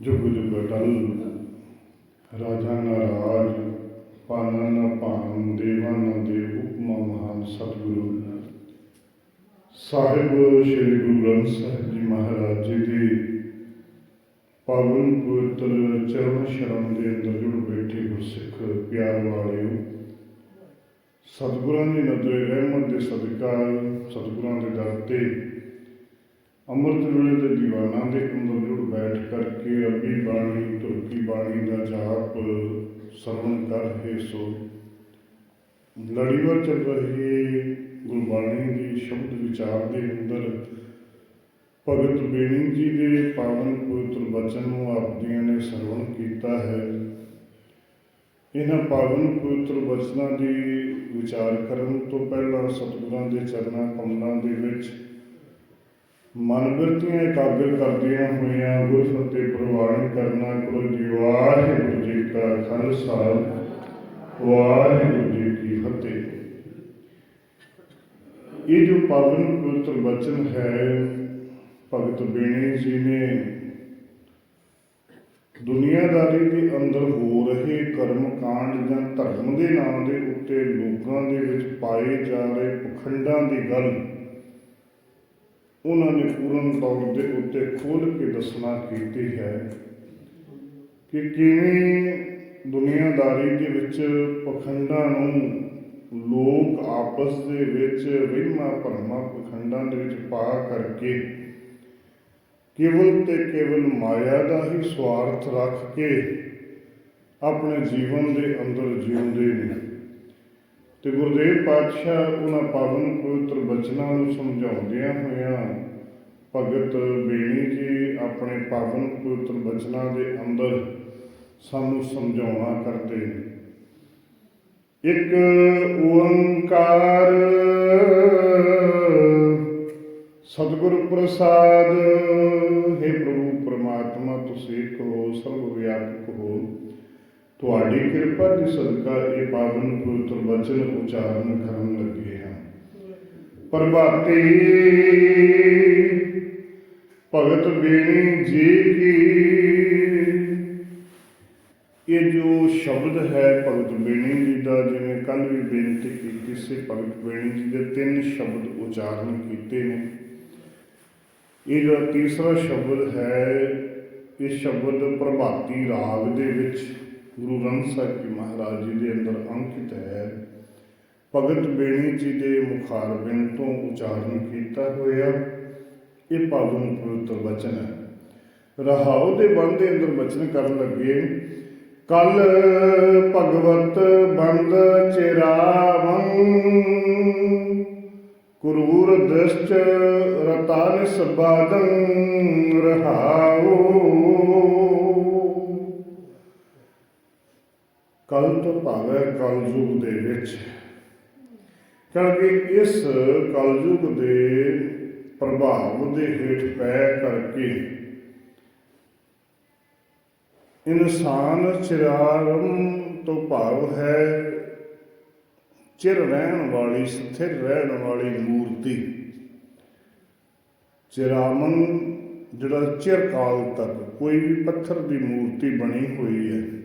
ਜੁਗ ਜੁਗ ਅਟਲ ਰਾਜਾ ਨਾ ਰਾਜ ਪਾਲਨ ਨਾ ਭਾਨ ਦੇਵਾਂ ਨਾ ਦੇਵ ਹੁਕਮਾ ਮਹਾਨ ਸਤਿਗੁਰੂ। ਸਾਹਿਬ ਸ੍ਰੀ ਗੁਰੂ ਗ੍ਰੰਥ ਸਾਹਿਬ ਜੀ ਮਹਾਰਾਜ ਜੀ ਦੀ ਪਾਵਨ ਪਵਿੱਤਰ ਚਰਨ ਸ਼ਰਨ ਦੇ ਅੰਦਰ ਜੁੜ ਬੈਠੇ ਗੁਰਸਿੱਖ ਪਿਆਰ ਵਾਲਿਓ, ਸਤਿਗੁਰਾਂ ਦੀ ਨਜ਼ਰੇ ਰਹਿਮਤ ਦੇ ਸਦਕਾ, ਸਤਿਗੁਰਾਂ ਦੇ ਦਰ ਤੇ ਅੰਮ੍ਰਿਤ ਵੇਲੇ ਦੇ ਦੀਵਾਨਾਂ ਦੇ ਅੰਦਰ ਬੈਠ ਕਰਕੇ ਰੱਬੀ ਬਾਣੀ, ਤੁਰਕੀ ਬਾਣੀ ਦਾ ਜਾਪ ਸਰਵਣ ਕਰ ਰਹੇ ਸੋ। ਲੜੀਵਾਰ ਚੱਲ ਰਹੀ ਗੁਰਬਾਣੀ ਦੀ ਸ਼ਬਦ ਵਿਚਾਰ ਦੇ ਅੰਦਰ। ਭਗਤ ਬੇਣੀ ਜੀ ਦੇ ਪਾਵਨ ਪਵਿੱਤਰ ਬਚਨ ਨੂੰ ਆਪਦੀਆਂ ਨੇ ਸਰਵਣ ਕੀਤਾ ਹੈ। ਇਹਨਾਂ ਪਾਵਨ ਪਵਿੱਤਰ ਬਚਨਾਂ ਦੀ ਵਿਚਾਰ ਕਰਨ ਤੋਂ ਪਹਿਲਾਂ ਸਤਿਗੁਰਾਂ ਦੇ ਚਰਨਾਂ ਕਮਲਾਂ ਦੇ ਵਿੱਚ ਮਨ ਬਿਰਤੀਆਂ ਇਕਾਗਰ ਕਰਦੀਆਂ ਹੋਈਆਂ, ਗੁਰ ਫਤਿਹ ਪ੍ਰਵਾਨ ਕਰਨਾ ਗੁਰੂ ਜੀ ਜੀ ਕਾ ਖਾਲਸਾ, ਵਾਹਿਗੁਰੂ ਜੀ ਕੀ ਫਤਿਹ। ਇਹ ਜੋ ਪਾਵਨ ਪਵਿੱਤਰ ਬਚਨ ਹੈ, ਭਗਤ ਬੇਣੀ ਜੀ ਨੇ ਦੁਨੀਆਦਾਰੀ ਦੇ ਅੰਦਰ ਹੋ ਰਹੇ ਕਰਮ ਕਾਂਡ ਜਾਂ ਧਰਮ ਦੇ ਨਾਂ ਦੇ ਉੱਤੇ ਲੋਕਾਂ ਦੇ ਵਿੱਚ ਪਾਏ ਜਾ ਰਹੇ ਪਖੰਡਾਂ ਦੀ ਗੱਲ ਉਹਨਾਂ ਨੇ ਪੂਰਨ ਤੌਰ ਦੇ ਉੱਤੇ ਖੋਲ ਕੇ ਦੱਸਣਾ ਕੀਤੀ ਹੈ ਕਿ ਕਿਵੇਂ ਦੁਨੀਆਦਾਰੀ ਦੇ ਵਿੱਚ ਪਖੰਡਾਂ ਨੂੰ ਲੋਕ ਆਪਸ ਦੇ ਵਿੱਚ ਵਹਿਮਾਂ ਭਰਮਾਂ ਪਖੰਡਾਂ ਦੇ ਵਿੱਚ ਪਾ ਕਰਕੇ ਕੇਵਲ ਤੇ ਕੇਵਲ ਮਾਇਆ ਦਾ ਹੀ ਸਵਾਰਥ ਰੱਖ ਕੇ ਆਪਣੇ ਜੀਵਨ ਦੇ ਅੰਦਰ ਜਿਉਂਦੇ ਨੇ। ਤੇ ਗੁਰਦੇਵ ਪਾਤਸ਼ਾਹ ਉਹਨਾਂ ਪਾਵਨ ਪਵਿੱਤਰ ਬਚਨਾਂ ਨੂੰ ਸਮਝਾਉਂਦਿਆਂ ਹੋਇਆਂ ਭਗਤ ਬੇਣੀ ਜੀ ਆਪਣੇ ਪਾਵਨ ਪਵਿੱਤਰ ਬਚਨਾਂ ਦੇ ਅੰਦਰ ਸਾਨੂੰ ਸਮਝਾਉਣਾ ਕਰਦੇ ਇੱਕ ਓੰਕਾਰ ਸਤਿਗੁਰ ਪ੍ਰਸਾਦ, ਹੈ ਪ੍ਰਭੂ ਪਰਮਾਤਮਾ, ਤੁਸੀਂ ਇੱਕ ਹੋ ਸਰਵ ਵਿਆਪਕ ਹੋ। ਤੁਹਾਡੀ ਕਿਰਪਾ ਦੀ ਸਦਕਾ ਇਹ ਪਾਵਨ ਪਵਿੱਤਰ ਵਚਨ ਉਚਾਰਨ ਕਰਨ ਲੱਗੇ ਹਾਂ। ਪ੍ਰਭਾਤੀ, ਭਗਤ ਬੇਣੀ ਜੀ ਕੀ? ਇਹ ਜੋ ਸ਼ਬਦ ਹੈ ਭਗਤ ਬੇਣੀ ਜੀ ਦਾ, ਜਿਵੇਂ ਕੱਲ ਵੀ ਬੇਨਤੀ ਕੀਤੀ ਸੀ, ਭਗਤ ਬੇਣੀ ਜੀ ਦੇ ਤਿੰਨ ਸ਼ਬਦ ਉਚਾਰਨ ਕੀਤੇ ਨੇ। ਇਹ ਜਿਹੜਾ ਤੀਸਰਾ ਸ਼ਬਦ ਹੈ, ਇਹ ਸ਼ਬਦ ਪ੍ਰਭਾਤੀ ਰਾਗ ਦੇ ਵਿੱਚ ਗੁਰੂ ਗ੍ਰੰਥ ਸਾਹਿਬ ਜੀ ਮਹਾਰਾਜ ਜੀ ਦੇ ਅੰਦਰ ਅੰਕਿਤ ਹੈ ਭਗਤ ਬੇਣੀ ਜੀ ਦੇ ਮੁਖਾਰਬਿੰਦ ਤੋਂ ਉਚਾਰਨ ਕੀਤਾ ਹੋਇਆ ਇਹ ਪਾਵਨ ਪਵਿੱਤਰ ਵਚਨ ਹੈ। ਰਹਾਉ ਦੇ ਬੰਦ ਦੇ ਅੰਦਰ ਵਚਨ ਕਰਨ ਲੱਗੇ, ਕਲ ਭਗਵਤ ਬੰਦ ਚਿਰਾਵੰ, ਕੁਰੂਰ ਦ੍ਰਿਸ਼ਟ ਰਤਾ ਨਿਸਬਾਦੰ ਰਹਾਉ। ਕਲ ਤੋਂ ਭਾਵੇਂ ਕਲਯੁਗ ਦੇ ਵਿੱਚ। ਕਿਉਂਕਿ ਇਸ ਕਲਯੁਗ ਦੇ ਪ੍ਰਭਾਵ ਦੇ ਹੇਠ ਪੈ ਕਰਕੇ ਇਨਸਾਨ ਚਿਰਾਰਮ ਤੋਂ ਭਾਵ ਹੈ ਚਿਰ ਰਹਿਣ ਵਾਲੀ, ਸਥਿਰ ਰਹਿਣ ਵਾਲੀ ਮੂਰਤੀ। ਚਿਰਾਮਨ ਜਿਹੜਾ ਚਿਰ ਕਾਲ ਤੱਕ ਕੋਈ ਵੀ ਪੱਥਰ ਦੀ ਮੂਰਤੀ ਬਣੀ ਹੋਈ ਹੈ।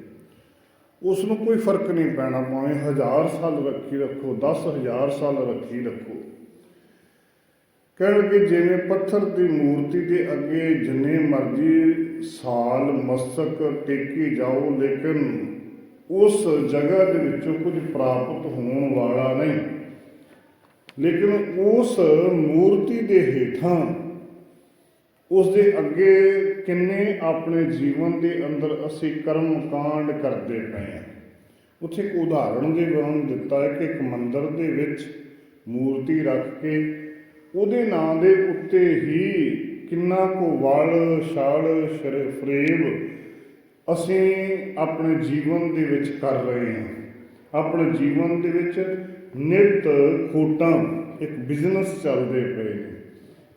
ਉਸ ਨੂੰ ਕੋਈ ਫ਼ਰਕ ਨਹੀਂ ਪੈਣਾ ਭਾਵੇਂ ਹਜ਼ਾਰ ਸਾਲ ਰੱਖੀ ਰੱਖੋ 10000 ਸਾਲ ਰੱਖੀ ਰੱਖੋ। ਕਹਿਣਗੇ ਜਿਵੇਂ ਪੱਥਰ ਦੀ ਮੂਰਤੀ ਦੇ ਅੱਗੇ ਜਿੰਨੇ ਮਰਜ਼ੀ ਸਾਲ ਮਸਤਕ ਟੇਕੀ ਜਾਓ, ਲੇਕਿਨ ਉਸ ਜਗ੍ਹਾ ਦੇ ਵਿੱਚੋਂ ਕੁਝ ਪ੍ਰਾਪਤ ਹੋਣ ਵਾਲਾ ਨਹੀਂ। ਲੇਕਿਨ ਉਸ ਮੂਰਤੀ ਦੇ ਹੇਠਾਂ ਉਸ ਦੇ ਅੱਗੇ ਕਿੰਨੇ ਆਪਣੇ ਜੀਵਨ ਦੇ ਅੰਦਰ ਅਸੀਂ ਕਰਮ ਕਾਂਡ ਕਰਦੇ ਪਏ ਹਾਂ। ਉੱਥੇ ਇੱਕ ਉਦਾਹਰਣ ਦੇ ਵਰਣ ਦਿੱਤਾ ਹੈ ਕਿ ਇੱਕ ਮੰਦਰ ਦੇ ਵਿੱਚ ਮੂਰਤੀ ਰੱਖ ਕੇ ਉਹਦੇ ਨਾਂ ਦੇ ਉੱਤੇ ਹੀ ਕਿੰਨਾ ਕੋ ਵਲ, ਛਾਲ ਫਰੇਬ ਅਸੀਂ ਆਪਣੇ ਜੀਵਨ ਦੇ ਵਿੱਚ ਕਰ ਰਹੇ ਹਾਂ। ਆਪਣੇ ਜੀਵਨ ਦੇ ਵਿੱਚ ਨਿਤ ਖੋਟਾਂ, ਇੱਕ ਬਿਜ਼ਨਸ ਚੱਲਦੇ ਪਏ ਨੇ।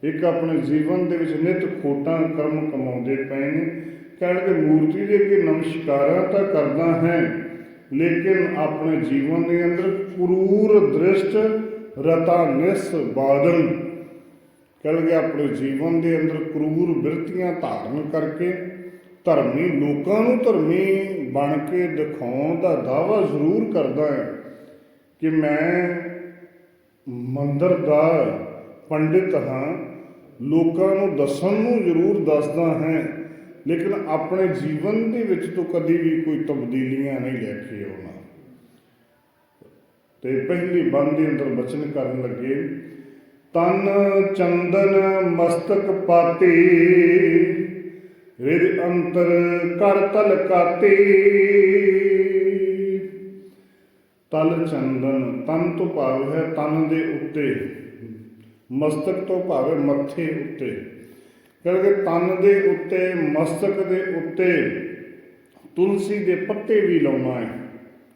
ਇੱਕ ਆਪਣੇ ਜੀਵਨ ਦੇ ਵਿੱਚ ਨਿਤ ਖੋਟਾਂ ਕਰਮ ਕਮਾਉਂਦੇ ਪਏ ਨੇ। ਕਹਿਣਗੇ, ਮੂਰਤੀ ਦੇ ਅੱਗੇ ਨਮਸਕਾਰਾਂ ਤਾਂ ਕਰਦਾ ਹੈ, ਲੇਕਿਨ ਆਪਣੇ ਜੀਵਨ ਦੇ ਅੰਦਰ ਕਰੂਰ ਦ੍ਰਿਸ਼ਟ ਰਤਾ ਨਿਸ ਬਾਦਨ ਕਹਿਣਗੇ, ਆਪਣੇ ਜੀਵਨ ਦੇ ਅੰਦਰ ਕਰੂਰ ਬਿਰਤੀਆਂ ਧਾਰਨ ਕਰਕੇ ਧਰਮੀ ਲੋਕਾਂ ਨੂੰ ਧਰਮੀ ਬਣ ਕੇ ਦਿਖਾਉਣ ਦਾ ਦਾਵਾ ਜ਼ਰੂਰ ਕਰਦਾ ਹੈ ਕਿ ਮੈਂ ਮੰਦਰ ਦਾ ਪੰਡਿਤ ਹਾਂ। ਲੋਕਾਂ ਨੂੰ ਦੱਸਣ ਨੂੰ ਜ਼ਰੂਰ ਦੱਸਦਾ ਹੈ, ਲੇਕਿਨ ਆਪਣੇ ਜੀਵਨ ਦੇ ਵਿੱਚ ਤੋਂ ਕਦੀ ਵੀ ਕੋਈ ਤਬਦੀਲੀਆਂ ਨਹੀਂ ਲੈ ਕੇ ਆਉਣਾ। ਤੇ ਪਹਿਲੀ ਬੰਦ ਦੇ ਅੰਦਰ ਬਚਨ ਕਰਨ ਲੱਗੇ, ਤਨ ਚੰਦਨ ਮਸਤਕ ਪਾਤੇ ਰਿਦ ਅੰਤਰ ਕਰ ਤਲ ਕਾਤੀ। ਤਲ ਚੰਦਨ, ਤਨ ਤੋਂ ਭਾਵ ਹੈ ਤਨ ਦੇ ਉੱਤੇ। ਮਸਤਕ ਤੋਂ ਭਾਵ ਮੱਥੇ ਉੱਤੇ। ਕਹਿੰਦੇ ਤਨ ਦੇ ਉੱਤੇ, ਮਸਤਕ ਦੇ ਉੱਤੇ, ਤੁਲਸੀ ਦੇ ਪੱਤੇ ਵੀ ਲਾਉਣਾ ਹੈ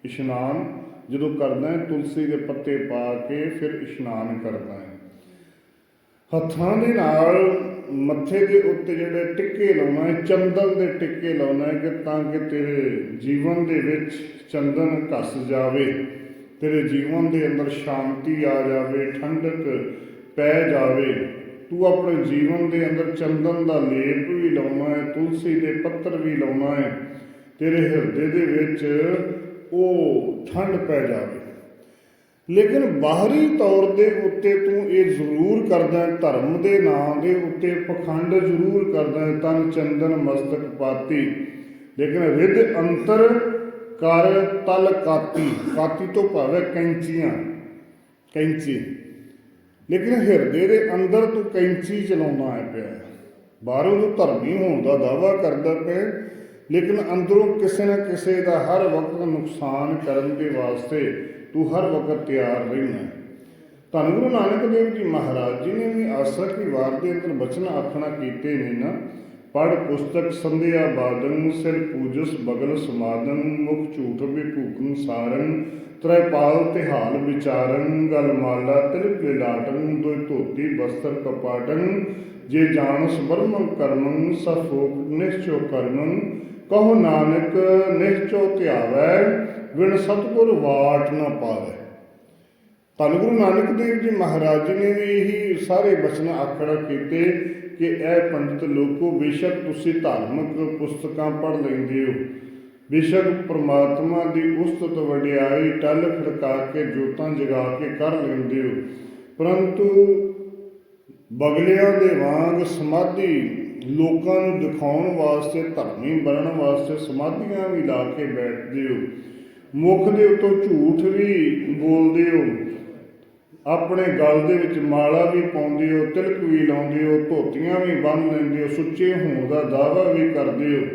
ਇਸ਼ਨਾਨ ਜਦੋਂ ਕਰਦਾ ਹੈ ਤੁਲਸੀ ਦੇ ਪੱਤੇ ਪਾ ਕੇ ਫਿਰ ਇਸ਼ਨਾਨ ਕਰਦਾ ਹੈ ਹੱਥਾਂ ਦੇ ਨਾਲ ਮੱਥੇ ਦੇ ਉੱਤੇ ਜਿਹੜੇ ਟਿੱਕੇ ਲਾਉਣਾ ਹੈ ਚੰਦਨ ਦੇ ਟਿੱਕੇ ਲਾਉਣਾ ਹੈ ਕਿ ਤਾਂ ਕਿ ਤੇਰੇ ਜੀਵਨ ਦੇ ਵਿੱਚ ਚੰਦਨ ਘਸ ਜਾਵੇ, ਤੇਰੇ ਜੀਵਨ ਦੇ ਅੰਦਰ ਸ਼ਾਂਤੀ ਆ ਜਾਵੇ, ਠੰਡਕ ਪੈ ਜਾਵੇ। ਤੂੰ ਆਪਣੇ ਜੀਵਨ ਦੇ ਅੰਦਰ ਚੰਦਨ ਦਾ ਲੇਪ ਵੀ ਲਾਉਣਾ ਹੈ, ਤੁਲਸੀ ਦੇ ਪੱਤਰ ਵੀ ਲਾਉਣਾ ਹੈ। ਤੇਰੇ ਹਿਰਦੇ ਦੇ ਵਿੱਚ ਉਹ ਠੰਡ ਪੈ ਜਾਵੇ। ਲੇਕਿਨ ਬਾਹਰੀ ਤੌਰ ਦੇ ਉੱਤੇ ਤੂੰ ਇਹ ਜ਼ਰੂਰ ਕਰਦਾ ਹੈ, ਧਰਮ ਦੇ ਨਾਂ ਦੇ ਉੱਤੇ ਪਖੰਡ ਜ਼ਰੂਰ ਕਰਦਾ ਹੈ, ਤਨ ਚੰਦਨ ਮਸਤਕ ਪਾਤੀ। ਲੇਕਿਨ ਰਿੱਧ ਅੰਤਰ ਕਰ ਤਲ ਕਾਤੀ। ਕਾਤੀ ਤੋਂ ਭਾਵੇਂ ਕੈਂਚੀਆਂ, ਕੈਂਚੀ। ਲੇਕਿਨ ਹਿਰਦੇ ਦੇ ਅੰਦਰ ਤੂੰ ਕੈਂਚੀ ਚਲਾਉਣਾ ਹੈ ਪਿਆ ਬਾਹਰੋਂ ਤੂੰ ਧਰਮੀ ਹੋਣ ਦਾ ਦਾਵਾ ਕਰਦਾ ਪਿਆ ਲੇਕਿਨ ਅੰਦਰੋਂ ਕਿਸੇ ਨਾ ਕਿਸੇ ਦਾ ਹਰ ਵਕਤ ਨੁਕਸਾਨ ਕਰਨ ਦੇ ਵਾਸਤੇ ਤੂੰ ਹਰ ਵਕਤ ਤਿਆਰ ਰਹਿਣਾ ਹੈ। ਧੰਨ ਗੁਰੂ ਨਾਨਕ ਦੇਵ ਜੀ ਮਹਾਰਾਜ ਜੀ ਨੇ ਵੀ ਆਸਾ ਕੀ ਵਾਰ ਦੇ ਅੰਦਰ ਬਚਨ ਆਖਣਾ ਕੀਤੇ ਨੇ ਨਾ ਪੜ ਪੁਸਤਕ ਸੰਧਿਆ ਬਾਦਨ ਸਿਰ ਪੂਜਸ ਬਗਲ ਸਮਾਦਨ, ਮੁਖ ਝੂਠ ਵਿਭੂਕਨ ਸਾਰਨ ਤ੍ਰੈਪਾਲ ਤਿਹਾਲ ਵਿਚਾਰਨ ਗਲਮਾਲਾ ਮਾਲਾ ਤਿਲਕ ਲਾਟਨ ਦੋਇ ਧੋਤੀ ਬਸਤਰ ਕਪਾਟਨ ਜੇ ਜਾਣਸ ਬਰਮੰ ਕਰਮੰ ਸਫੋਕ ਨਿਸ਼ਚੋ ਕਰਮੰ, ਕਹੋ ਨਾਨਕ ਨਿਸ਼ਚੋ ਧਿਆਵੈ ਵਿਣ ਸਤਗੁਰ ਵਾਟ ਨਾ ਪਾਵੇ। ਧੰਨ ਗੁਰੂ ਨਾਨਕ ਦੇਵ ਜੀ ਮਹਾਰਾਜ ਜੀ ਨੇ ਵੀ ਇਹੀ ਸਾਰੇ ਬਚਨ ਆਖੜਾ ਕੀਤੇ ਕਿ ਇਹ ਪੰਡਿਤ ਲੋਕੋ, ਬੇਸ਼ੱਕ ਤੁਸੀਂ ਧਾਰਮਿਕ ਪੁਸਤਕਾਂ ਪੜ੍ਹ ਲੈਂਦੇ ਹੋ। ਬੇਸ਼ੱਕ ਪ੍ਰਮਾਤਮਾ ਦੀ ਉਸਤਤ ਵਡਿਆਈ ਟਲ ਖੜਕਾ ਕੇ ਜੋਤਾਂ ਜਗਾ ਕੇ ਕਰ ਲੈਂਦੇ ਹੋ। ਪਰੰਤੂ ਬਗਲਿਆਂ ਦੇ ਵਾਂਗ ਸਮਾਧੀ ਲੋਕਾਂ ਨੂੰ ਦਿਖਾਉਣ ਵਾਸਤੇ, ਧਰਮੀ ਬਣਨ ਵਾਸਤੇ ਸਮਾਧੀਆਂ ਵੀ ਲਾ ਕੇ ਬੈਠਦੇ ਹੋ। ਮੁਖ ਦੇ ਉਤੋਂ ਝੂਠ ਵੀ ਬੋਲਦੇ ਹੋ। ਆਪਣੇ ਗਲ ਦੇ ਵਿੱਚ ਮਾਲਾ ਵੀ ਪਾਉਂਦੇ ਹੋ ਤਿਲਕ ਵੀ ਲਾਉਂਦੇ ਹੋ ਧੋਤੀਆਂ ਵੀ ਬੰਨ ਲੈਂਦੇ ਹੋ ਸੁੱਚੇ ਹੋਣ ਦਾ ਦਾਅਵਾ ਵੀ ਕਰਦੇ ਹੋ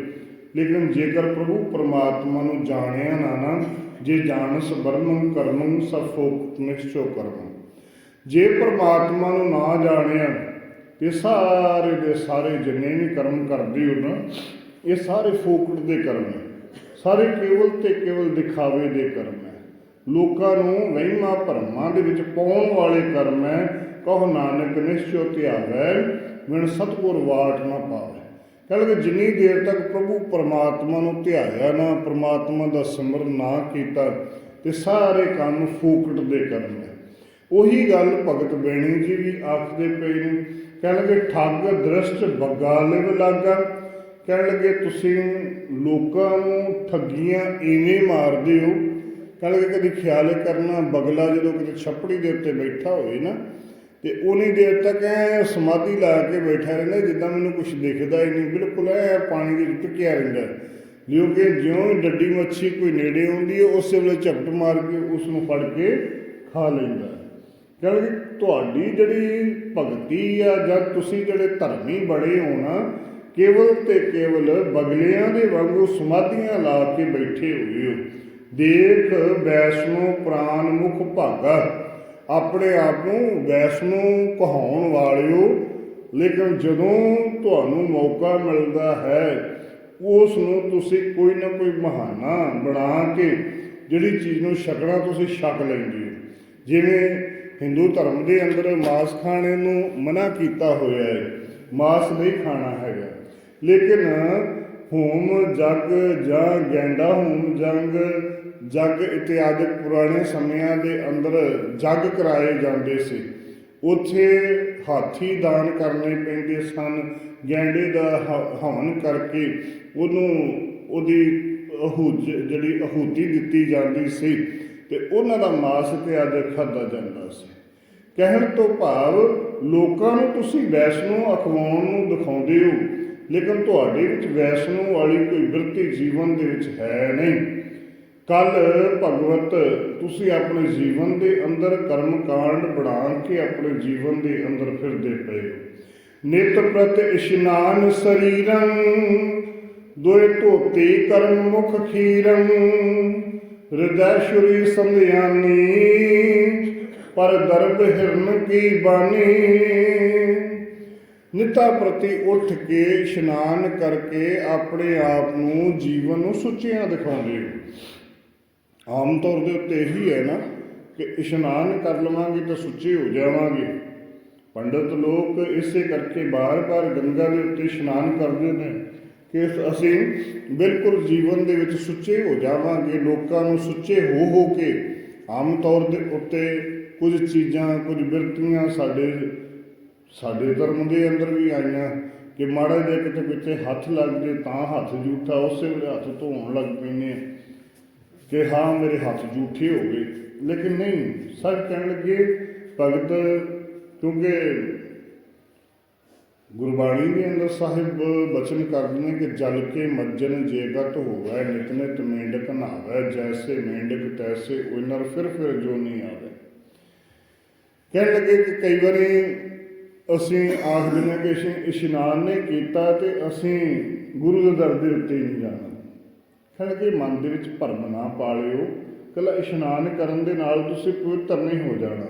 ਲੇਕਿਨ ਜੇਕਰ ਪ੍ਰਭੂ ਪਰਮਾਤਮਾ ਨੂੰ ਜਾਣਿਆ ਨਾ ਨਾ, ਜੇ ਜਾਣਸ ਬਰਮੰ ਕਰਮੰ ਸਫੋਕ ਨਿਸ਼ਚੋ ਕਰਮੰ ਜੇ ਪਰਮਾਤਮਾ ਨੂੰ ਨਾ ਜਾਣਿਆ, ਤੇ ਸਾਰੇ ਦੇ ਸਾਰੇ ਜਿੰਨੇ ਵੀ ਕਰਮ ਕਰਦੇ ਹੋ ਨਾ, ਇਹ ਸਾਰੇ ਫੋਕਟ ਦੇ ਕਰਮ ਨੇ। ਸਾਰੇ ਕੇਵਲ ਤੇ ਕੇਵਲ ਦਿਖਾਵੇ ਦੇ ਕਰਮ ਹੈ ਲੋਕਾਂ ਨੂੰ ਵਹਿਮਾਂ ਭਰਮਾਂ ਦੇ ਵਿੱਚ ਪਾਉਣ ਵਾਲੇ ਕਰਮ ਹੈ। ਕਹੋ ਨਾਨਕ ਨਿਸ਼ਚੋ ਧਿਆਵੈ ਵਿਣ ਸਤਗੁਰ ਵਾਟ ਨਾ ਪਾਵੇ। ਕਹਿੰਦੇ ਜਿੰਨੀ ਦੇਰ ਤੱਕ ਪ੍ਰਭੂ ਪਰਮਾਤਮਾ ਨੂੰ ਧਿਆਇਆ ਨਾ, ਪਰਮਾਤਮਾ ਦਾ ਸਿਮਰਨ ਨਾ ਕੀਤਾ, ਤੇ ਸਾਰੇ ਕੰਮ ਫੂਕਟ ਦੇ ਕਰਮ ਹੈ। ਉਹੀ ਗੱਲ ਭਗਤ ਬੈਣੀ ਜੀ ਵੀ ਆਖਦੇ ਪਏ ਨੇ। ਕਹਿਣ ਲੱਗੇ ਠੱਗ ਦ੍ਰਿਸ਼ਟ ਬੱਗਾ ਲਿਵ ਲਾਗਾ ਕਹਿਣ ਲੱਗੇ ਤੁਸੀਂ ਲੋਕਾਂ ਨੂੰ ਠੱਗੀਆਂ ਐਵੇਂ ਮਾਰਦੇ ਹੋ ਕਹਿਣ ਲੱਗੇ ਕਦੀ ਖਿਆਲ ਕਰਨਾ, ਬਗਲਾ ਜਦੋਂ ਕਿਤੇ ਛੱਪੜੀ ਦੇ ਉੱਤੇ ਬੈਠਾ ਹੋਵੇ ਨਾ, ਤੇ ਉਨੀ ਦੇਰ ਤੱਕ ਐ ਸਮਾਧੀ ਲਾ ਕੇ ਬੈਠਾ ਰਹਿੰਦਾ, ਜਿੱਦਾਂ ਮੈਨੂੰ ਕੁਝ ਦਿਖਦਾ ਹੀ ਨਹੀਂ। ਬਿਲਕੁਲ ਐ ਪਾਣੀ ਦੇ ਵਿੱਚ ਟਿਕਿਆ ਰਹਿੰਦਾ। ਲਿਓ ਕਿ ਜਿਉਂ ਡੱਡੀ ਮੱਛੀ ਕੋਈ ਨੇੜੇ ਆਉਂਦੀ ਹੈ, ਉਸੇ ਵੇਲੇ ਝਪਟ ਮਾਰ ਕੇ ਉਸ ਨੂੰ ਫੜ ਕੇ ਖਾ ਲੈਂਦਾ। ਕਿਉਂਕਿ ਤੁਹਾਡੀ ਜਿਹੜੀ ਭਗਤੀ ਆ, ਜਾਂ ਤੁਸੀਂ ਜਿਹੜੇ ਧਰਮੀ ਬੜੇ ਹੋ ਨਾ, ਕੇਵਲ ਤੇ ਕੇਵਲ ਬਗਲਿਆਂ ਦੇ ਵਾਂਗੂ ਸਮਾਧੀਆਂ ਲਾ ਕੇ ਬੈਠੇ ਹੋਏ ਹੋ। ਦੇਖ ਵੈਸ਼ਨੋ ਪ੍ਰਾਨ ਮੁਖ ਭਾਗਾ। ਆਪਣੇ ਆਪ ਨੂੰ ਵੈਸ਼ਨੋ ਕਹਾਉਣ ਵਾਲਿਓ, ਲੇਕਿਨ ਜਦੋਂ ਤੁਹਾਨੂੰ ਮੌਕਾ ਮਿਲਦਾ ਹੈ ਉਸ ਨੂੰ ਤੁਸੀਂ ਕੋਈ ਨਾ ਕੋਈ ਬਹਾਨਾ ਬਣਾ ਕੇ ਜਿਹੜੀ ਚੀਜ਼ ਨੂੰ ਛਕਣਾ ਤੁਸੀਂ ਛਕ ਲੈਂਦੇ ਹੋ। ਜਿਵੇਂ ਹਿੰਦੂ ਧਰਮ ਦੇ ਅੰਦਰ ਮਾਸ ਖਾਣੇ ਨੂੰ ਮਨਾ ਕੀਤਾ ਹੋਇਆ ਹੈ, ਮਾਸ ਨਹੀਂ ਖਾਣਾ ਹੈਗਾ। ਲੇਕਿਨ ਹੋਮ ਜਗ ਜਾਂ ਗੈਂਡਾ ਹੋਮ ਜੰਗ ਜਗ ਇਤਿਆਦਿਕ ਪੁਰਾਣੇ ਸਮਿਆਂ ਦੇ ਅੰਦਰ ਜਗ ਕਰਾਏ ਜਾਂਦੇ ਸੀ। ਉੱਥੇ ਹਾਥੀ ਦਾਨ ਕਰਨੇ ਪੈਂਦੇ ਸਨ, ਗੈਂਡੇ ਦਾ ਹ- ਹਵਨ ਕਰਕੇ ਉਹਨੂੰ, ਉਹਦੀ ਅਹੂਜ, ਜਿਹੜੀ ਅਹੂਤੀ ਦਿੱਤੀ ਜਾਂਦੀ ਸੀ ਤੇ ਉਹਨਾਂ ਦਾ ਮਾਸ ਤੇ ਅੱਜ ਖਾਧਾ ਜਾਂਦਾ ਸੀ। ਕਹਿਣ ਤੋਂ ਭਾਵ ਲੋਕਾਂ ਨੂੰ ਤੁਸੀਂ ਵੈਸ਼ਨੂ ਅਖਵਾਉਣ ਨੂੰ ਦਿਖਾਉਂਦੇ ਹੋ, ਲੇਕਿਨ ਤੁਹਾਡੇ ਵਿੱਚ ਵੈਸ਼ਨੂ ਵਾਲੀ ਕੋਈ ਬਿਰਤੀ ਜੀਵਨ ਦੇ ਵਿੱਚ ਹੈ ਨਹੀਂ। ਕੱਲ ਭਗਵਤ, ਤੁਸੀਂ ਆਪਣੇ ਜੀਵਨ ਦੇ ਅੰਦਰ ਕਰਮ ਕਾਂਡ ਬਣਾ ਕੇ ਆਪਣੇ ਜੀਵਨ ਦੇ ਅੰਦਰ ਫਿਰਦੇ ਪਏ ਨਿਤ ਪ੍ਰਤ ਇਸ਼ਨਾਨ ਸਰੀਰੰ ਦੋਇ ਧੋਤੀ ਕਰਮ ਮੁਖ ਖੀਰੰ, ਹਿਰਦੈ ਸ਼ੁਰੀ ਸੰਧਿਆਨੀ, ਪਰ ਦਰਬ ਹਿਰਨ ਕੀ ਬਾਣੀ ਨਿਤਾ ਪ੍ਰਤੀ ਉੱਠ ਕੇ ਇਸ਼ਨਾਨ ਕਰਕੇ ਆਪਣੇ ਆਪ ਨੂੰ ਜੀਵਨ ਨੂੰ ਸੁੱਚਿਆਂ ਦਿਖਾਉਂਦੇ ਹੋ। ਆਮ ਤੌਰ ਦੇ ਉੱਤੇ ਇਹੀ ਹੈ ਨਾ ਕਿ ਇਸ਼ਨਾਨ ਕਰ ਲਵਾਂਗੇ ਤਾਂ ਸੁੱਚੇ ਹੋ ਜਾਵਾਂਗੇ। ਪੰਡਤ ਲੋਕ ਇਸੇ ਕਰਕੇ ਬਾਰ-ਬਾਰ ਗੰਗਾ ਦੇ ਉੱਤੇ ਇਸ਼ਨਾਨ ਕਰਦੇ ਨੇ ਕਿ ਅਸੀਂ ਬਿਲਕੁਲ ਜੀਵਨ ਦੇ ਵਿੱਚ ਸੁੱਚੇ ਹੋ ਜਾਵਾਂਗੇ, ਲੋਕਾਂ ਨੂੰ ਸੁੱਚੇ ਹੋ ਹੋ ਕੇ। ਆਮ ਤੌਰ ਦੇ ਉੱਤੇ ਕੁਝ ਚੀਜ਼ਾਂ, ਕੁਝ ਬਿਰਤੀਆਂ ਸਾਡੇ ਸਾਡੇ ਧਰਮ ਦੇ ਅੰਦਰ ਵੀ ਆਈਆਂ ਕਿ ਮਾੜਾ ਜਿਹਾ ਕਿਤੇ ਕਿਤੇ ਹੱਥ ਲੱਗ ਜੇ ਤਾਂ ਹੱਥ ਜੂਠਾ ਉਸੇ ਵੇਲੇ ਹੱਥ ਧੋਣ ਲੱਗ ਪੈਂਦੇ ਆ। ਕਿ ਹਾਂ, ਮੇਰੇ ਹੱਥ ਜੂਠੇ ਹੋ ਗਏ। ਲੇਕਿਨ ਨਹੀਂ ਸਭ ਕਹਿਣ ਲੱਗੇ, ਭਗਤ, ਕਿਉਂਕਿ ਗੁਰਬਾਣੀ ਦੇ ਅੰਦਰ ਸਾਹਿਬ ਬਚਨ ਕਰਦੇ ਨੇ ਕਿ ਜਲ ਕੇ ਮੱਜਨ ਜੇਗਤ ਹੋਵੇ, ਨਿਤ ਨਿਤ ਮੇਂਢਕ ਨਹਾਵੇ, ਜੈਸੇ ਮੇਂਢਕ ਤੈਸੇ ਉਨਰ ਫਿਰ ਫਿਰ ਜੋ ਨਹੀਂ ਆਵੇ। ਕਹਿਣ ਲੱਗੇ ਕਿ ਕਈ ਵਾਰੀ ਅਸੀਂ ਆਖਦੇ ਨੇ ਕਿ ਇਸ਼ਨਾਨ ਨੇ ਕੀਤਾ ਤੇ ਅਸੀਂ ਗੁਰੂ ਦੇ ਦਰ ਦੇ ਉੱਤੇ ਹੀ ਨਹੀਂ ਜਾਣਾ। ਕਹਿਣ ਕਿ ਮਨ ਦੇ ਵਿੱਚ ਭਰਮ ਨਾ ਪਾਲਿਓ, ਕੱਲਾ ਇਸ਼ਨਾਨ ਕਰਨ ਦੇ ਨਾਲ ਤੁਸੀਂ ਪਵਿੱਤਰ ਨਹੀਂ ਹੋ ਜਾਣਾ।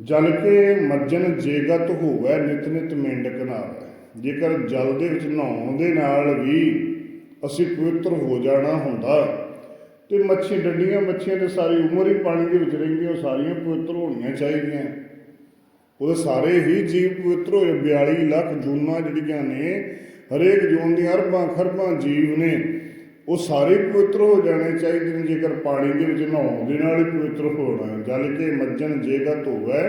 ਜਲ ਕੇ ਮੱਜਨ ਜੇਗਤ ਹੋਵੇ, ਨਿਤ ਨਿਤ ਮੇਂਢਕ ਨਾਵੇ। ਜੇਕਰ ਜਲ ਦੇ ਵਿੱਚ ਨਹਾਉਣ ਦੇ ਨਾਲ ਵੀ ਅਸੀਂ ਪਵਿੱਤਰ ਹੋ ਜਾਣਾ ਹੁੰਦਾ, ਤੇ ਮੱਛੀ, ਡੰਡੀਆਂ, ਮੱਛੀਆਂ ਤੇ ਸਾਰੀ ਉਮਰ ਹੀ ਪਾਣੀ ਦੇ ਵਿੱਚ ਰਹਿੰਦੀਆਂ ਉਹ ਸਾਰੀਆਂ ਪਵਿੱਤਰ ਹੋਣੀਆਂ ਚਾਹੀਦੀਆਂ। ਉਹਦੇ ਸਾਰੇ ਹੀ ਜੀਵ ਪਵਿੱਤਰ ਹੋਏ 42 ਲੱਖ ਜੂਨਾਂ ਜਿਹੜੀਆਂ ਨੇ ਹਰੇਕ ਜੂਨ ਦੀਆਂ ਅਰਬਾਂ ਖਰਬਾਂ ਜੀਵ ਨੇ ਉਹ ਸਾਰੇ ਪਵਿੱਤਰ ਹੋ ਜਾਣੇ ਚਾਹੀਦੇ ਨੇ, ਜੇਕਰ ਪਾਣੀ ਦੇ ਵਿੱਚ ਨਹਾਉਣ ਦੇ ਨਾਲ ਹੀ ਪਵਿੱਤਰ ਹੋਣਾ ਜਲ ਕੇ ਮੱਜਨ ਜੇਗਾ ਹੋਵੇ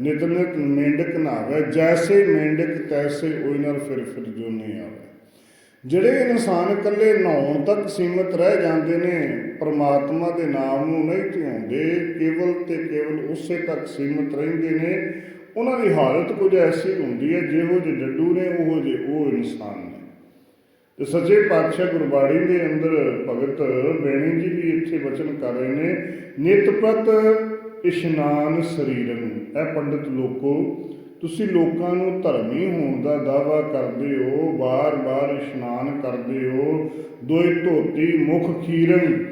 ਨਿਤ ਨਿਤ ਮੇਂਢਕ ਨਾਵੇ ਜੈਸੇ ਮੇਂਢਕ ਤੈਸੇ ਉਹ ਨਾਲ ਫਿਰ ਫਿਰ ਜੋ ਆਵੇ। ਜਿਹੜੇ ਇਨਸਾਨ ਇਕੱਲੇ ਨਹਾਉਣ ਤੱਕ ਸੀਮਤ ਰਹਿ ਜਾਂਦੇ ਨੇ, ਪਰਮਾਤਮਾ ਦੇ ਨਾਮ ਨੂੰ ਨਹੀਂ ਧਿਆਉਂਦੇ, ਕੇਵਲ ਤੇ ਕੇਵਲ ਉਸੇ ਤੱਕ ਸੀਮਤ ਰਹਿੰਦੇ ਨੇ ਉਹਨਾਂ ਦੀ ਹਾਲਤ ਕੁਝ ਐਸੀ ਹੁੰਦੀ ਹੈ, ਜਿਹੋ ਜਿਹੇ ਡੱਡੂ ਨੇ, ਉਹੋ ਜਿਹੇ ਉਹ ਇਨਸਾਨ ਨੇ। ਤੇ ਸੱਚੇ ਪਾਤਸ਼ਾਹ ਗੁਰਬਾਣੀ ਦੇ ਅੰਦਰ ਭਗਤ ਬੈਣੀ ਜੀ ਵੀ ਇੱਥੇ ਵਚਨ ਕਰ ਰਹੇ ਨੇ, ਨਿਤ ਪ੍ਰਤ ਇਸ਼ਨਾਨ ਸਰੀਰਨ ਇਹ ਪੰਡਿਤ ਲੋਕੋ, ਤੁਸੀਂ ਲੋਕਾਂ ਨੂੰ ਧਰਮੀ ਹੋਣ ਦਾ ਦਾਵਾ ਕਰਦੇ ਹੋ, ਬਾਰ-ਬਾਰ ਇਸ਼ਨਾਨ ਕਰਦੇ ਹੋ ਦੋਏ ਧੋਤੀ ਮੁਖ ਖੀਰਨ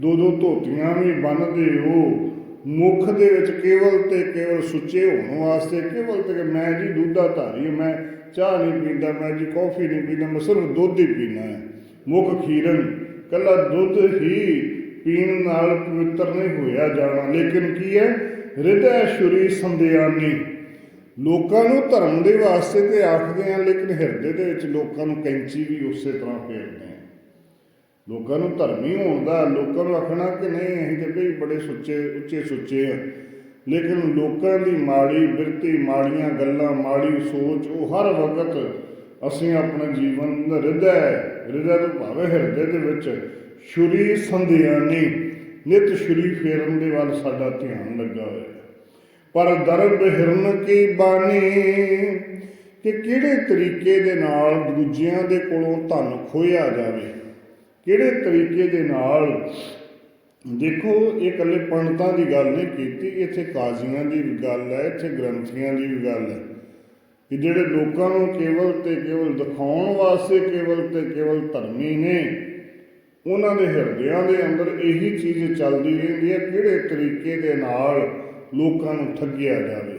ਦੋ ਦੋ ਧੋਤੀਆਂ ਵੀ ਬੰਨਦੇ ਹੋ ਮੁਖ ਦੇ ਵਿੱਚ ਕੇਵਲ ਤੇ ਕੇਵਲ ਸੁੱਚੇ ਹੋਣ ਵਾਸਤੇ ਕੇਵਲ ਤੇ ਮੈਂ ਜੀ ਦੁੱਧਾ ਧਾਰੀ ਮੈਂ ਚਾਹ ਨਹੀਂ ਪੀਂਦਾ, ਮੈਂ ਜੀ ਕੌਫੀ ਨਹੀਂ ਪੀਂਦਾ, ਮੈਂ ਸਿਰਫ ਦੁੱਧ ਹੀ ਪੀਣਾ ਹੈ। ਮੁਖ ਖੀਰਨ, ਕੱਲਾ ਦੁੱਧ ਹੀ ਪੀਣ ਨਾਲ ਪਵਿੱਤਰ ਨਹੀਂ ਹੋਇਆ ਜਾਣਾ। ਲੇਕਿਨ ਕੀ ਹੈ? ਹਿਰਦੈ ਸ਼ੁਰੀ ਸੰਧਿਆਨੀ ਲੋਕਾਂ ਨੂੰ ਧਰਮ ਦੇ ਵਾਸਤੇ ਤੇ ਆਖਦੇ ਆ ਲੇਕਿਨ ਹਿਰਦੇ ਦੇ ਵਿੱਚ ਲੋਕਾਂ ਨੂੰ ਕੈਂਚੀ ਵੀ ਉਸੇ ਤਰ੍ਹਾਂ ਫੇਰਦੇ ਆ ਲੋਕਾਂ ਨੂੰ ਧਰਮੀ ਹੋਣ ਦਾ, ਲੋਕਾਂ ਨੂੰ ਆਖਣਾ ਕਿ ਨਹੀਂ, ਅਸੀਂ ਤੇ ਭਈ ਬੜੇ ਸੁੱਚੇ, ਉੱਚੇ ਸੁੱਚੇ ਆ। ਲੇਕਿਨ ਲੋਕਾਂ ਦੀ ਮਾੜੀ ਬਿਰਤੀ, ਮਾੜੀਆਂ ਗੱਲਾਂ, ਮਾੜੀ ਸੋਚ, ਉਹ ਹਰ ਵਕਤ ਅਸੀਂ ਆਪਣੇ ਜੀਵਨ ਦਾ ਹਿਰਦੈ ਹਿਰਦੈ ਤੋਂ ਭਾਵੇਂ ਹਿਰਦੇ ਦੇ ਵਿੱਚ ਸ਼ੁਰੀ ਸੰਧਿਆਨੀ ਨਿਤ ਸ਼ੁਰੀ ਫੇਰਨ ਦੇ ਵੱਲ ਸਾਡਾ ਧਿਆਨ ਲੱਗਾ ਹੋਇਆ ਪਰ ਦਰਬ ਹਿਰਨ ਕੀ ਬਾਣੀ? ਕਿ ਕਿਹੜੇ ਤਰੀਕੇ ਦੇ ਨਾਲ ਦੂਜਿਆਂ ਦੇ ਕੋਲੋਂ ਧਨ ਖੋਇਆ ਜਾਵੇ? ਕਿਹੜੇ ਤਰੀਕੇ ਦੇ ਨਾਲ ਦੇਖੋ, ਇਹ ਇਕੱਲੇ ਪੰਡਤਾਂ ਦੀ ਗੱਲ ਨਹੀਂ ਕੀਤੀ, ਇੱਥੇ ਕਾਜ਼ੀਆਂ ਦੀ ਵੀ ਗੱਲ ਹੈ, ਇੱਥੇ ਗ੍ਰੰਥੀਆਂ ਦੀ ਵੀ ਗੱਲ ਹੈ। ਕਿ ਜਿਹੜੇ ਲੋਕਾਂ ਨੂੰ ਕੇਵਲ ਤੇ ਕੇਵਲ ਦਿਖਾਉਣ ਵਾਸਤੇ ਕੇਵਲ ਤੇ ਕੇਵਲ ਧਰਮੀ ਨੇ, ਉਹਨਾਂ ਦੇ ਹਿਰਦਿਆਂ ਦੇ ਅੰਦਰ ਇਹੀ ਚੀਜ਼ ਚੱਲਦੀ ਰਹਿੰਦੀ ਹੈ, ਕਿਹੜੇ ਤਰੀਕੇ ਦੇ ਨਾਲ ਲੋਕਾਂ ਨੂੰ ਠੱਗਿਆ ਜਾਵੇ।